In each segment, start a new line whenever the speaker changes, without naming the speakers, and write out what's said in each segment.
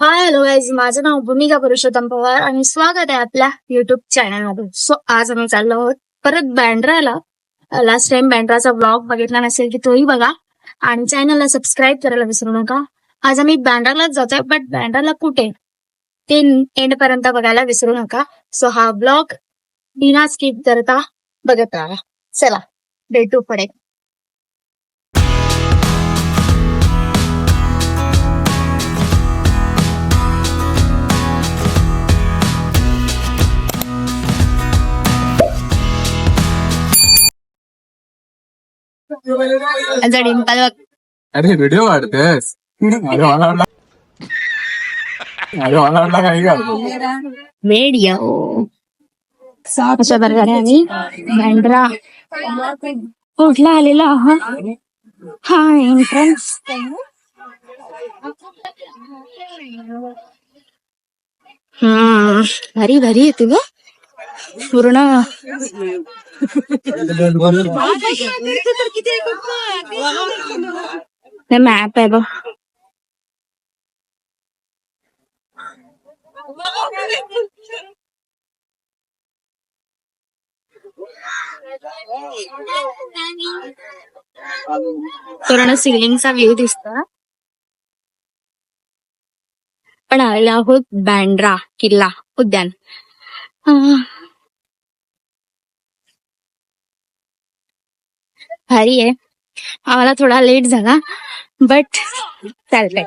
Hi hello guys. माझं नाव भूमिका पुरुषोत्तम पवार आणि स्वागत आहे आपल्या युट्यूब चॅनलमध्ये सो आज आम्ही चाललो आहोत परत बँड्राला. Uh, लास्ट टाइम बँड्राचा ब्लॉग बघितला नसेल की तोही बघा. आणि चॅनलला सबस्क्राईब करायला विसरू नका. आज आम्ही बँड्रालाच जातोय बट बँड्राला कुठे? ते एंड पर्यंत बघायला विसरू नका. सो हा ब्लॉग बिना स्किप करता. बघत राहा. चला भेटू पुढे. डिंपल बघ.
अरे व्हिडिओ काढतेस? अरे मला वाटलं अरे मला वाटलं काही का?
व्हिडिओ अशा प्रकारे आम्ही बँड्रा कुठला आलेला आहात हा एंट्रन्स हम्म भारी भारी येते ग. पूर्ण मॅप आहे बघ. पूर्ण सिलिंगचा व्ह्यू दिसतो पण आलेलो आहोत बँड्रा किल्ला उद्यान. भारी आहे. आम्हाला थोडा लेट झाला बट चालतंय.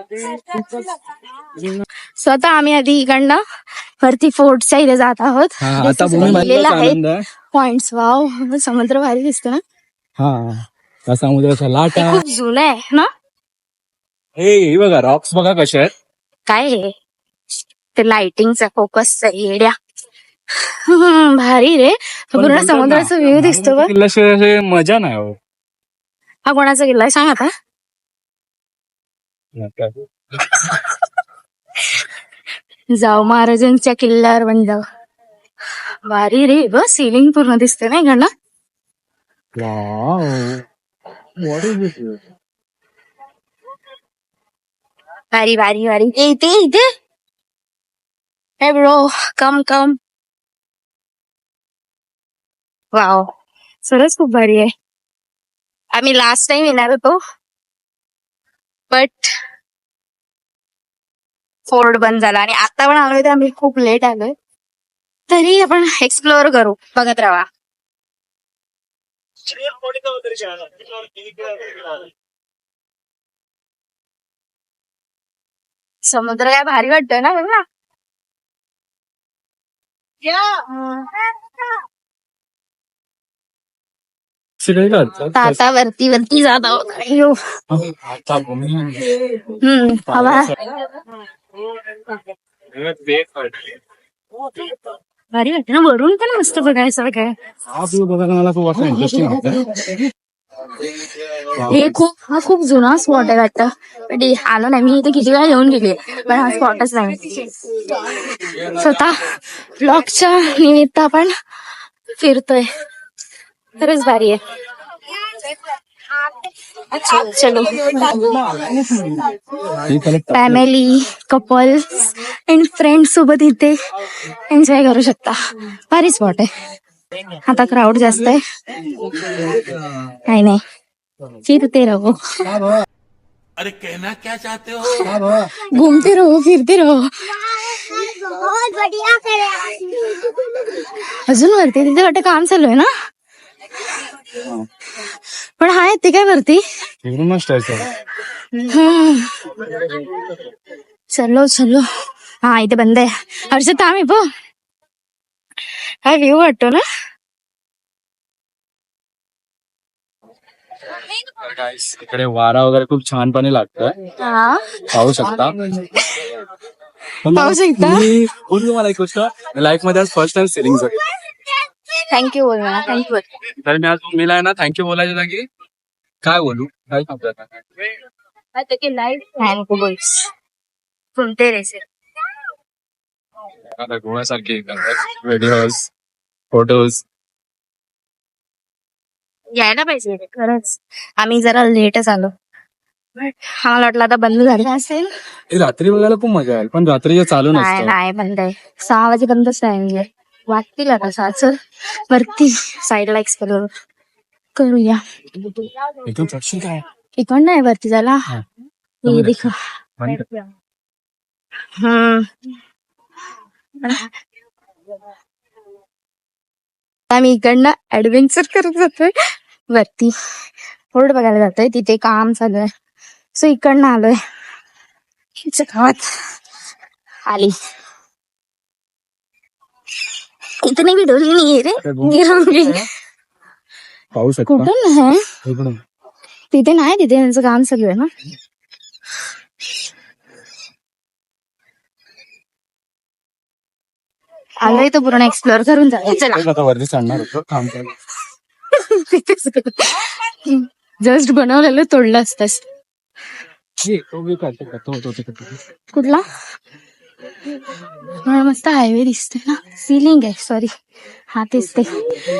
स्वतः आम्ही आधी इकडनं वरती फोर्टच्या इथे जात आहोत.
हा
पॉइंट वाव समुद्र भारी दिसतो ना
हा समुद्राचा लाटा.
खूप जुनं आहे ना?
हे हे बघा रॉक्स बघा कसे आहेत.
काय हे? ते लाइटिंगचा फोकसचा येड्या भारी रे. पूर्ण समुद्राचा व्ह्यू दिसतो
मजा नाही हो
कोणाचा किल्ला आहे? सांग आता. जाऊ महाराजांच्या किल्ल्यावर पण जाऊ भारी रे ब सिलिंग पूर्ण दिसते ना? इकडनं भारी भारी भारी ए, इथे इथे. हे ब्रो कम कम वाव. सरच खूप भारी आहे. आम्ही लास्ट टाइम येणार होतो बट फोर्ट बंद झाला आणि आता पण आलोय तर आम्ही खूप लेट आलोय. तरी आपण एक्सप्लोअर करू बघत राहा. समुद्र काय भारी वाटतोय ना बघ ना. आता वरती वरती जात आहोत. अय्यो.
आता भूमी
हम्म हवा भारी वाटतं ना वरून पण मस्त बघायचं काय
हा व्ह्यू बघायला मला खूप असं इंटरेस्टिंग वाटतं
हे खूप हा खूप जुना स्पॉट आहे वाटतं. पण आलो नाही. मी इथे किती वेळा येऊन गेली पण हा स्पॉटच नाही. स्वतः ब्लॉगच्या निमित्त आपण फिरतोय. खरंच भारी आहे चलो। फॅमिली कपल्स अँड फ्रेंड सोबत इथे एन्जॉय करू शकता. भारी स्पॉट आहे. आता क्राऊड जास्त आहे. काही नाही. फिरते रहो.
अरे कहना क्या चाहते हो?
घूमते रहो फिरते रहो. अजून वरती तिथे वाटतं काम चालू आहे ना? पण हाय ते काय वरती?
मस्त.
चलो चलो. हा इथे बंद आहे. हर्षद थांब आहे पो काय व्ह्यू वाटतो ना?
इकडे वारा वगैरे खूप छानपणे लागतोय.
हा.
पाहू शकता.
पाहू शकता?
बोलू मला एक गोष्ट लाईफमध्ये आज फर्स्ट टाइम सेलिंग
थँक्यू बोल मला थँक्यू
तर मी आज भूमीला आहे ना थँक्यू बोलायच्या जागी. काय बोलू? काय सांगतो आता?
थँक्यू बोल्स कोणते रेसे
आता गोव्यासारखे व्हिडिओज फोटोज
यायला पाहिजे खरंच. आम्ही जरा लेटच आलो. हा मला वाटलं आता बंद झालं असेल.
हे रात्री बघायला खूप मजा येईल पण रात्री चालू
नाही
नसतं.
नाही बंद आहे. सहा वाजेपर्यंतच टाइम आहे. वाटतील आता सहाच वरती साईडला एक्सप्लोर करूया.
इथून चढशील काय?
इकडं नाही वरती जायला
हा.
देखो. आम्ही इकडनं ऍडव्हेंचर करत जातोय. वरती. फोर्ट बघायला जातोय. तिथे काम चालू आहे. सो इकडनं आलोय. गावात. आली. इतनी भी डोली नहीं है रे। गिरूंगी
पाहू शकता
कुठून आहे
इकडून
तिथे नाही तिथे त्यांचं काम चालू आहे ना। आलोय तो पूर्ण एक्सप्लोर करून जाऊया चला।
तेच आता वरती चढणार होतो काम चालू.
जस्ट बनवलेलं तोडलं असतस।
हे, तो बी काढते का? तो- तो तिकडे.
कुठला? मस्त हायवे दिसतोय ना सिलिंग आहे सॉरी हा तेच ते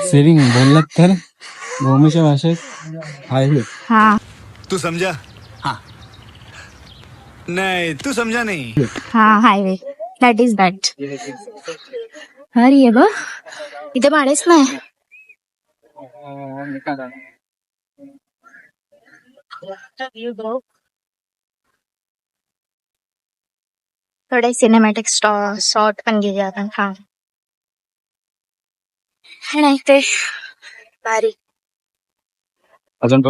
सेविंग बोललात तर भूमीच्या भाषेत हायवे
हा
तू समझा? हाँ नहीं तू समझा नहीं।
हा हायवे दॅट इज दॅट अरे ये बघ इथे भाडेच नाही थोडे सिनेमॅटिक शॉर्ट पण घेऊया आपण हा. नाही ते भारी
अजून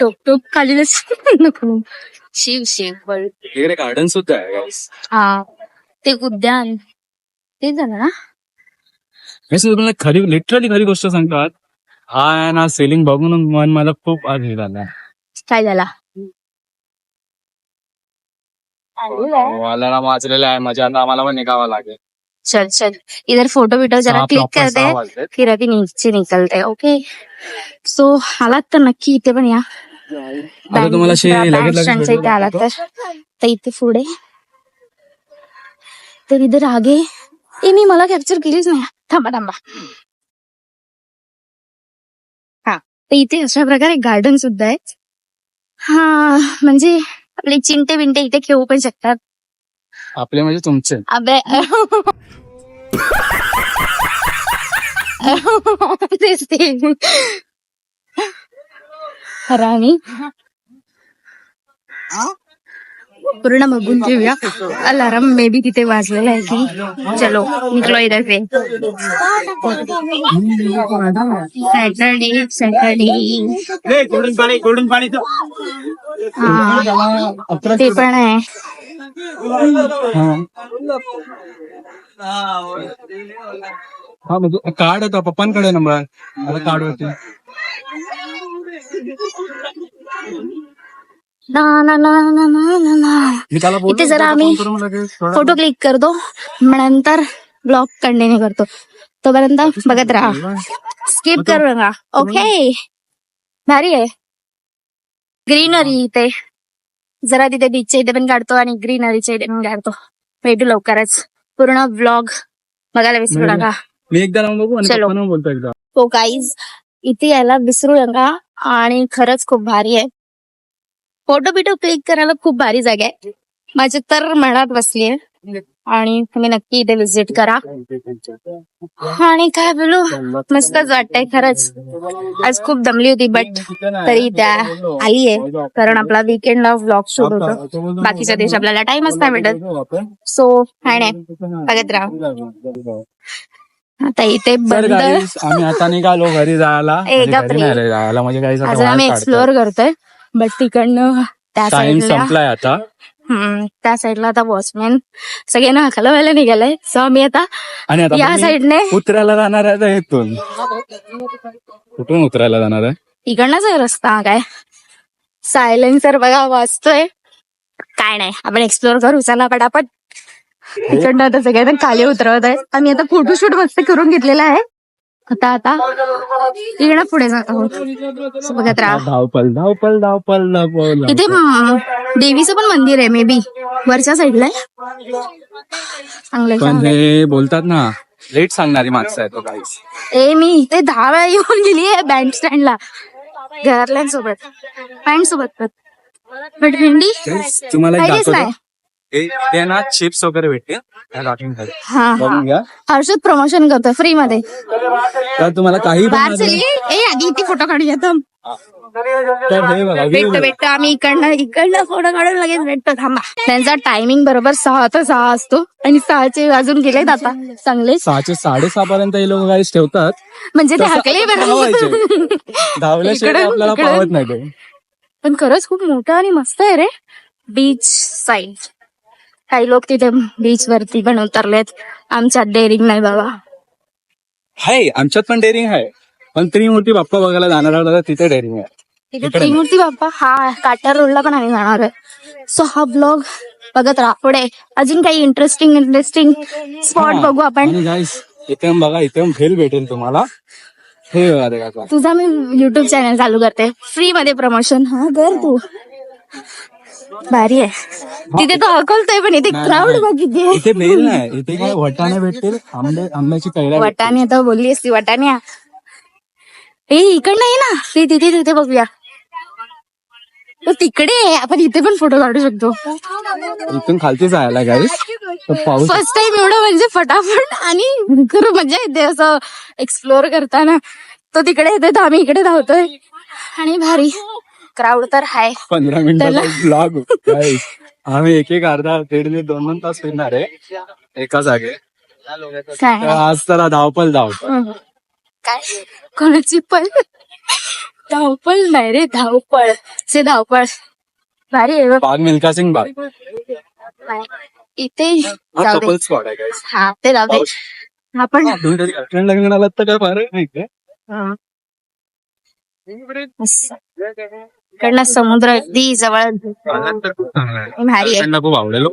टोक टोक खाली नको. शिव शिव बळ
इकडे गार्डन सुद्धा आहे.
हा. ते उद्यान. ते झालं ना?
मी सुद्धा तुम्हाला खरी लिटरली खरी गोष्ट सांगतात. हा ना सेलिंग बघून मन मला खूप आज हे झालं
काय झाला?
वाल्याला वाचलेलं आहे. मजा आता आम्हाला पण निघावं लागेल.
चल चल. इधर फोटो बिटो जरा क्लिक
proper
करते
सहा वाजलेत.
फिर अभी नीचे निकलते ओके सो आलात तर नक्की इथे पण या.
आता तुम्हाला अशी लगेच लगेच
बँडस्टँडच्या इथे आलात तर. तर इथे पुढे. तर इधर आगे. ए मी मला कॅप्चर केलीच नाही. थांबा थांबा. हा तर इथे अशा प्रकारे गार्डन सुद्धा आहे. हा म्हणजे आपले चिंटे बिंटे इथे खेळू पण शकतात.
आपले म्हणजे तुमचे.
अबे. तेच ते. हरामी पूर्ण बघून घेऊया. अलाराम मे बी तिथे वाजलेला आहे की चलो निकलो इधर से सॅटरडे सॅटरडे ते पण आहे.
हा म्हणजे कार्ड होता पप्पांकडे नंबर मला कार्ड होते
ना ना ना ना ना ना ना.
मी त्याला बोललो
इथे जरा आम्ही
फोन करून लगेच थोडा-
फोटो क्लिक करतो मग नंतर ब्लॉग कंटिन्यू करतो. तोपर्यंत बघत राहा. स्किप करू नका. ओके भारी आहे. ग्रीनरी इथे. जरा तिथे बीचच्या इथे पण काढतो आणि ग्रीनरीच्या इथे पण काढतो. भेटू लवकरच. पूर्ण ब्लॉग बघायला विसरू नका.
मी एकदा लावून बघू आणि
चलो.
पप्पांना बोलतो एकदा.
तो गाईज इथे यायला विसरू नका आणि खरंच खूप भारी आहे. फोटो बिटो क्लिक करायला खूप भारी जागा आहे. माझी तर मनात बसली आहे आणि तुम्ही नक्की इथे विजिट करा. आणि काय बोलू? मस्तच वाटतंय खरंच. आज खूप दमली होती बट तरी त्या आली आहे कारण आपला विकेंडला व्लॉग शूट होतो. बाकीच्या दिवशी आपल्याला टाइमच नाही भेटत. सो काय नाही. बघत राहा. आता इथे बंद.
आम्ही आता निघालो घरी जायला. म्हणजे जायला म्हणजे काही
आम्ही एक्सप्लोअर करतोय. बट तिकडनं त्या
टाइम संपलाय आता.
त्या साईडला आता वॉचमॅन सगळ्यांना हकलवायला निघालाय सो आम्ही आता
आणि आता
या
मी
साईडने
उतरायला जाणार आहे इथून. कुठून उतरायला जाणार आहे?
इकडनंच आहे रस्ता हा काय? सायलेन्सर बघा वाचतोय काय नाही आपण एक्सप्लोर करू चला पटापट. इकडनं आता सगळ्यांना खाली उतरवत आहे आम्ही आता फोटोशूट मस्त करून घेतलेला आहे. आता आता. इकडनं पुढे जात आहोत बघत राहा.
धावपल धावपल धावपल धावपल
इथे म, देवीचं पण मंदिर आहे मे बी वरच्या साईडला आहे. चांगलंय
पण हे बोलतात ना लेट सांगणारी माणसं आहे तो काहीच
ए मी इथे दहा वेळा येऊन गेली आहे बँड स्टँडला घरातल्यांसोबत. पॅन्ट सोबत बट भेंडी
तुम्हाला एक
पाहिजेच
दाखवतो.
नाही
हे- ते ना चिप्स वगैरे भेटते त्या लॉटिंग खाली.
हा हा.
बघून घ्या
हर्षद प्रमोशन करतोय फ्री मध्ये.
तर तुम्हाला काही पण
बाहेर
लागलं-
चली ए आधी इथे फोटो काढूया थांब.
तर हे बघा
भेटतो. भेटतो. आम्ही इकडनं इकडनं फोटो काढून लगेच भेटतो. थांबा. त्यांचा टायमिंग बरोबर सहा ते सहा असतो. आणि सहाचे वाजून गेलेत आता. चांगले.
सहाचे साडेसहा पर्यंत हे लोक गाईस ठेवतात.
म्हणजे ते
तसं
हकले
धावायचे. धावल्याशिवाय
इकडे-
आपल्याला
इकडे.
पावत नाही ते.
पण खरंच खूप मोठं आणि मस्त आहे रे. बीच साईड काही लोक तिथे बीच वरती पण उतरलेत. आमच्यात डेअरिंग नाही बाबा.
आहे आमच्यात पण डेअरिंग आहे. पण त्रिमूर्ती बाप्पा बघायला जाणार आहोत आता तिथे डेअरिंग आहे.
तिथे त्रिमूर्ती बाप्पा हा काटा रोडला पण आम्ही जाणार आहे. सो हा ब्लॉग बघत राहा. पुढे अजून काही इंटरेस्टिंग इंटरेस्टिंग स्पॉट
हा.
बघू आपण.
आणि इथे बघा इथे भेल भेटेल तुम्हाला. हे बघा ते काका.
तुझा मी युट्यूब चॅनल चालू करते. फ्री मध्ये प्रमोशन हा कर तू. भारी आहे. तिथे तो हकलतोय पण इथे
नाही,
क्राऊड
नाही.
बघ किती.
इथे भेल नाही. इथे काय वटाणे भेटतील? आंबे आंब्याची कैऱ्या.
वटाणे आता बोलली असती वटाण्या. ए इकडनं आहे ना. ते तिथे तिथे बघूया. तो तिकडे आहे. आपण इथे पण फोटो काढू शकतो.
इथून खालती जायला गाईस तर पाऊस
फर्स्ट टाइम एवढं म्हणजे फटाफट आणि खरं मजा येते असं एक्सप्लोर करताना. तो तिकडे येतोय तर आम्ही इकडे धावतोय. आणि भारी. क्राऊड तर हाय.
पंधरा मिनिटाचा
त्याला-
ब्लॉग आम्ही एक एक अर्धा दीड दीड दोन दोन तास फिरणार आहे. एका जागे. तर आज तर धावपल धावपल.
काय? कोणाची पळ धावपळ नाही रे धावपळ. से धावपळ. भारी आहे.
बाग मिल्का सिंग बाग.
इथे
हा
जाऊ दे.
कपल स्पॉट आहे गाईस
हा ते जाऊ दे. आपण
तुम्ही कधी गर्लफ्रेंड लग्न आलात तर काय फार नाही
मस्त. इकडनं समुद्र अगदी जवळ भारी आहे.
खूप आवडेल.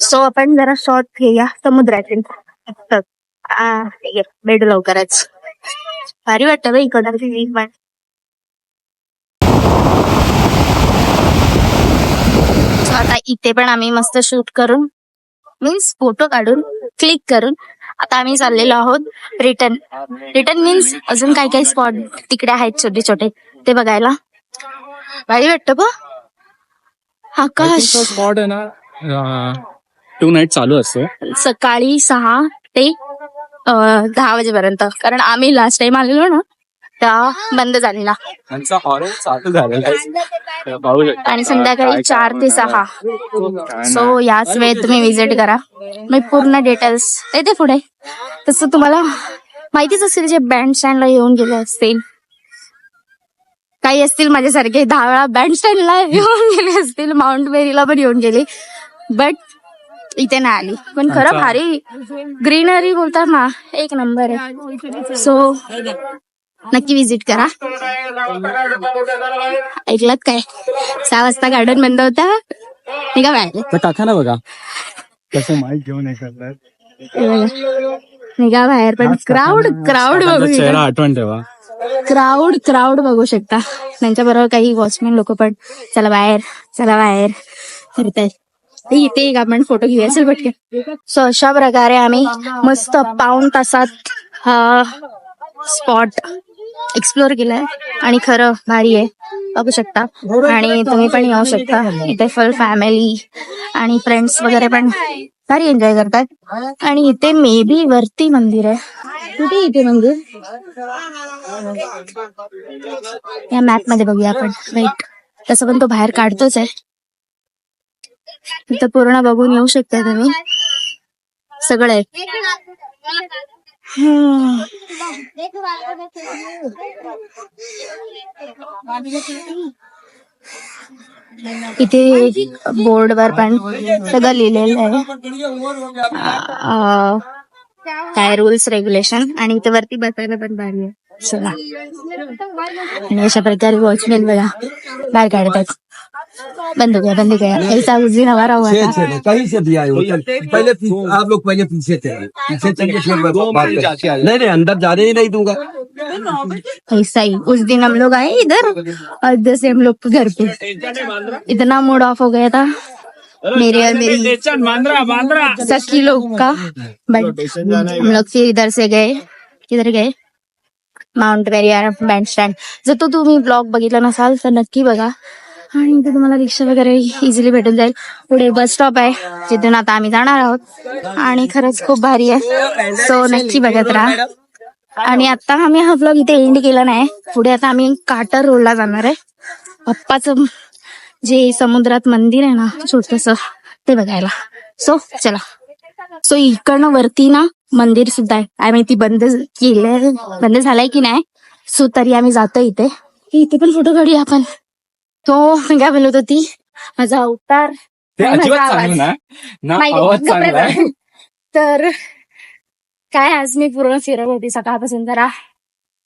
सो आपण जरा शॉर्ट घेऊया आहे भेटू लवकरच. भारी वाटतं बघ इकडं पण. आता इथे पण आम्ही मस्त शूट करून मीन्स फोटो काढून क्लिक करून आता आम्ही चाललेलो आहोत रिटर्न रिटर्न मीन्स अजून काय काय स्पॉट तिकडे आहेत छोटे छोटे ते बघायला. भारी वाटतं आकाश.
स्पॉट आहे ना. टू नाईट चालू असतो.
सकाळी सहा ते दहा वाजेपर्यंत. कारण आम्ही लास्ट टाइम आलेलो ना त्या बंद झालेला. आणि संध्याकाळी चार ते सहा. सो. याच वेळेत तुम्ही विजिट करा. मी पूर्ण डिटेल्स येते पुढे. तसं तुम्हाला माहितीच असेल जे बँड स्टँडला येऊन गेले असतील. काही असतील माझ्यासारखे दहा वेळा बँड स्टँडला येऊन गेले असतील माउंट मेरीला पण येऊन गेले. बट इथे नाही आली. पण खरं. भारी ग्रीनरी बोलतात ना एक नंबर आहे. सो नक्की विजिट करा. ऐकलात काय? सहा वाजता गार्डन बंद होता. मी का बाहेर?
काका ना बघा. कसं माईक घेऊन
निघा बाहेर? पण क्राऊड क्राऊड
आठवण ठेवा.
क्राऊड क्राऊड बघू शकता. त्यांच्या बरोबर काही वॉचमॅन लोक पण. चला बाहेर चला बाहेर. इथे आपण फोटो घेऊया. चल पटकन. सो अशा प्रकारे आम्ही मस्त पाऊण तासात हा स्पॉट एक्सप्लोर केलाय. आणि खरं भारी आहे. बघू शकता. आणि तुम्ही पण येऊ शकता. इथे फुल फॅमिली आणि फ्रेंड्स वगैरे पण भारी एन्जॉय करतात. आणि इथे मे बी वरती मंदिर आहे. कुठे इथे मग? या मॅपमध्ये बघूया आपण. राईट तसं पण तो बाहेर काढतोच आहे. इथं पूर्ण बघून येऊ शकता तुम्ही. सगळं आहे. हम्म. इथे बोर्डवर पण सगळं लिहिलेलं आहे. काय रूल्स रेग्युलेशन आणि इथे वरती बसायला पण भारी आहे. चला. आणि अशा प्रकारे वॉचमॅन बघा. बाहेर काढतात. बंद गया बंद गया ऐसा उस दिन हमारा हुआ था
चले कहीं से भी आए हो पहले आप लोग पहले पीछे चले पीछे चल के फिर बात करें। नहीं नहीं अंदर जाने ही नहीं दूंगा
ऐसा ही उस दिन हम लोग आए इधर. और इधर से हम लोग घर पे. इतना मूड ऑफ हो गया था. मेरे और मेरी सखी लोग का बट हम लोग फिर इधर से गए। किधर गए? माउंट वेरियर बँड स्टँड जर तो तुम्ही ब्लॉग बघितला नसाल तर नक्की बघा आणि इथे तुम्हाला रिक्षा वगैरे इझिली भेटून जाईल पुढे बस स्टॉप आहे जिथून आता आम्ही जाणार आहोत आणि खरंच खूप भारी आहे सो नक्की बघत राहा। आणि आता आम्ही हा ब्लॉग इथे एंड केला नाही पुढे आता आम्ही काटर रोडला जाणार आहे. पप्पाचं जे समुद्रात मंदिर आहे ना छोटस ते बघायला. सो चला. सो इकडनं वरती ना मंदिर सुद्धा आहे. काय माहिती बंद केलंय. बंद झालाय की नाही? सो तरी आम्ही जातो इथे. इथे पण फोटो काढूया आपण. तो मी काय बोलत होती? माझा अवतार.
ते.
तर काय आज मी पूर्ण फिरत होती सकाळपासून जरा.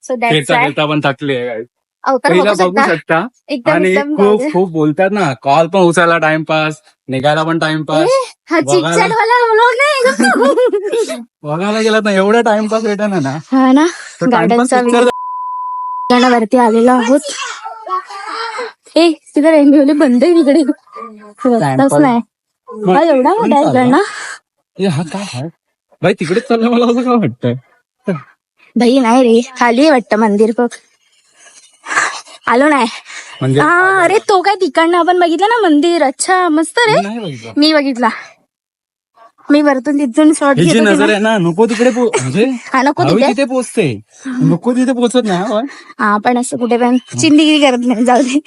सो
फिरता पण थकली आहे guys.
अवतार
पहिला
बघू शकता. एकदम
आणि
एकदम
खूप. खूप बोलतात ना कॉल पण उचलायला टाइमपास निघायला पण टाइमपास
हा
बघायला-
चिकचॅट वाला vlog नाही का?
बघायला गेला ना एवढा टाइमपास भेटणार ना
हा ना
टाइमपास
आलेलो आहोत. ए तिथे रेल्वे बंद आहे तिकडे रस्ताच
Time
नाही हा एवढा मोठा आहे इकडनं
हा काय आहे? बाई तिकडेच चाललं मला असं काय वाटतंय?
भाई नाही रे खाली आहे वाटतं मंदिर बघ. आलो नाही.
म्हणजे
हा अरे तो काय तिकडनं आपण बघितलं ना मंदिर? अच्छा मस्त रे.
नाही बघितलं.
मी बघितला. मी वरतून तिथून शॉर्ट
ही जी
घेतो
नजर आहे ना नको तिकडे पो- म्हणजे
हा नको
हवी
तिथे.
तिथे पोचते. नको तिथे पोचत नाही हं.
हा पण असं कुठे पण चिंदगिरी करत नाही जाऊ दे.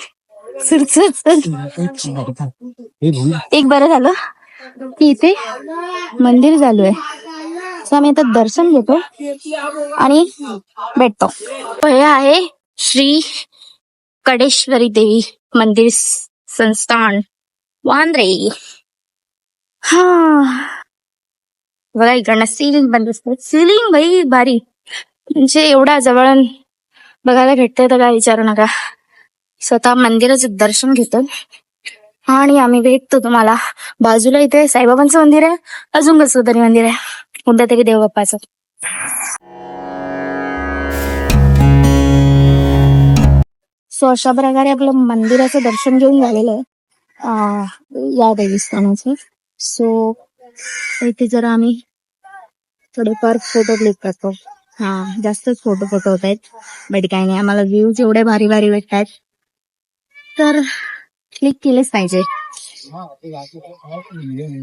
हे ना.
एक बरं झालं. की इथे मंदिर चालू आहे. सो आम्ही आता दर्शन घेतो आणि भेटतो. हे आहे श्री कडेश्वरी देवी मंदिर संस्थान वांद्रे. हा. बघा इकडनं सिलिंग बंद असते. सिलिंग भाई भारी. म्हणजे एवढा जवळ बघायला भेटतंय तर काय विचारू नका. स्वतः मंदिराचं दर्शन घेतो. आणि आम्ही भेटतो तुम्हाला. बाजूला इथे साईबाबांचं मंदिर आहे. अजून कसलं तरी मंदिर आहे. कोणत्या तरी देवबाप्पाचं. सो अशा प्रकारे आपलं मंदिराचं दर्शन घेऊन झालेलं आहे या देवस्थानाचं. सो इथे जरा आम्ही थोडेफार फोटो क्लिक करतो. हा जास्तच फोटो फोटो होत आहेत. बट काही नाही आम्हाला व्ह्यूज एवढे भारी भारी भेटतात. तर क्लिक केलेच पाहिजे.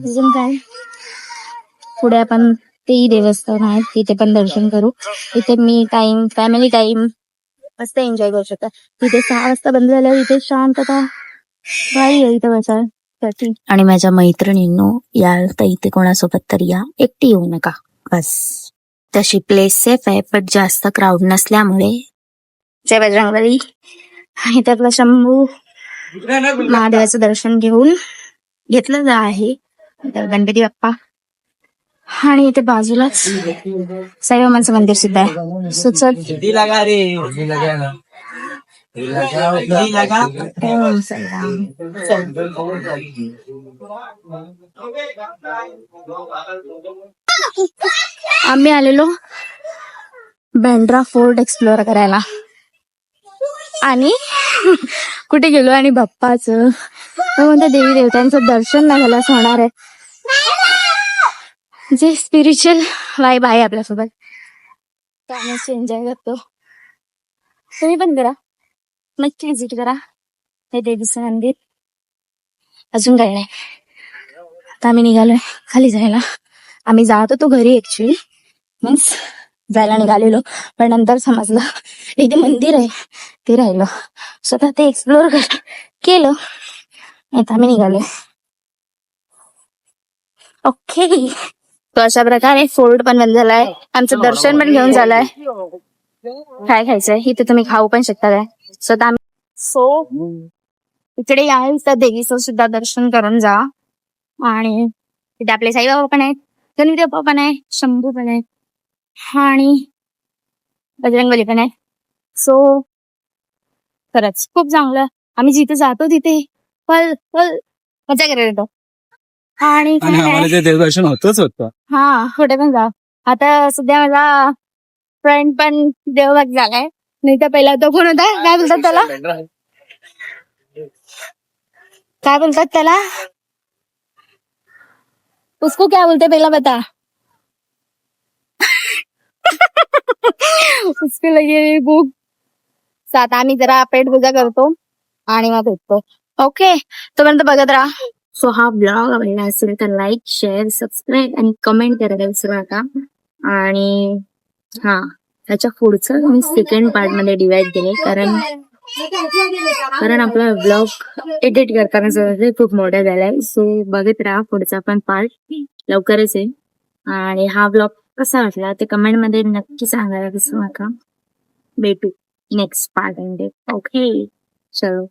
अजून काय? पुढे आपण तेही देवस्थान आहेत तिथे पण दर्शन करू. इथे मी टाइम फॅमिली टाइम मस्त एन्जॉय करू शकता. तिथे सहा वाजता बंद झाल्यावर इथे शांतता भारी आहे इथं बसायसाठी
आणि माझ्या मैत्रिणींनो याल तर इथे कोणासोबत तरी या. एकटी येऊ नका. बस. तशी प्लेस सेफ आहे पण जास्त क्राऊड नसल्यामुळे.
जय बजरंगबली आणि इथे आपला शंभू महादेवाचं दर्शन घेऊन घेतलं जा आहे. तर गणपती बाप्पा. आणि इथे बाजूलाच साईबाबांचं मंदिर सुद्धा आहे. सो चल.
लगा रे. लगा ना. लगा.
ओम साईराम. आम्ही आलेलो बँड्रा फोर्ट एक्सप्लोर करायला. आणि कुठे गेलो? आणि बाप्पाचं. म्हणते देवी देवतांचं दर्शन नाही झालं असं होणार आहे. जे स्पिरिच्युअल वाईब आहे आपल्यासोबत त्यामुळे एन्जॉय करतो. तुम्ही पण करा. नक्की विजिट करा. हे देवीचं मंदिर. अजून काही नाही. आता आम्ही निघालोय खाली जायला. आम्ही जात होतो घरी ऍक्च्युली मीन्स जायला निघालेलो. पण नंतर समजलं इथे मंदिर आहे. ते राहिलं. स्वतः ते एक्सप्लोर केलं. आता आम्ही निघालोय. ओके तो अशा प्रकारे फोर्ट पण बंद झालाय. आमचं दर्शन पण घेऊन झालंय. काय खायचंय? इथे तुम्ही खाऊ पण शकता काय? आम्ही सो इकडे याल तर देवीचं सुद्धा दर्शन करून जा. आणि तिथे आपले साईबाबा पण आहेत गणपती बाप्पा पण आहे शंभू पण आहे आणि बजरंगबली पण आहे सो खरंच खूप चांगलं. आम्ही जिथे जातो तिथे पल पल मजा करायला येतो. आणि.
आम्हाला ते देवदर्शन होतच होतं.
हा कुठे पण जा. आता सध्या माझा फ्रेंड पण देवबाग झालाय. नाही तर पहिला तो कोण होता? काय बोलतात त्याला? काय बोलतात त्याला? उसको क्या बोलते पहिला बता. उसके लगे So आता आम्ही जरा पेट पूजा करतो आणि मग भेटतो ओके तोपर्यंत बघत राहा. सो हा ब्लॉग आवडला असेल तर लाईक शेअर सबस्क्राईब आणि कमेंट करायला विसरू नका आणि हा त्याच्या पुढचं मी सेकंड पार्टमध्ये डिवाइड केले कारण कारण आपला ब्लॉग एडिट करताना खूप मोठा झालाय सो बघत राहा पुढचा पण पार्ट लवकरच आहे आणि हा ब्लॉग कसा वाटला ते कमेंटमध्ये नक्की सांगायला विसरू नका. भेटू नेक्स्ट पार्टमध्ये. ओके चलो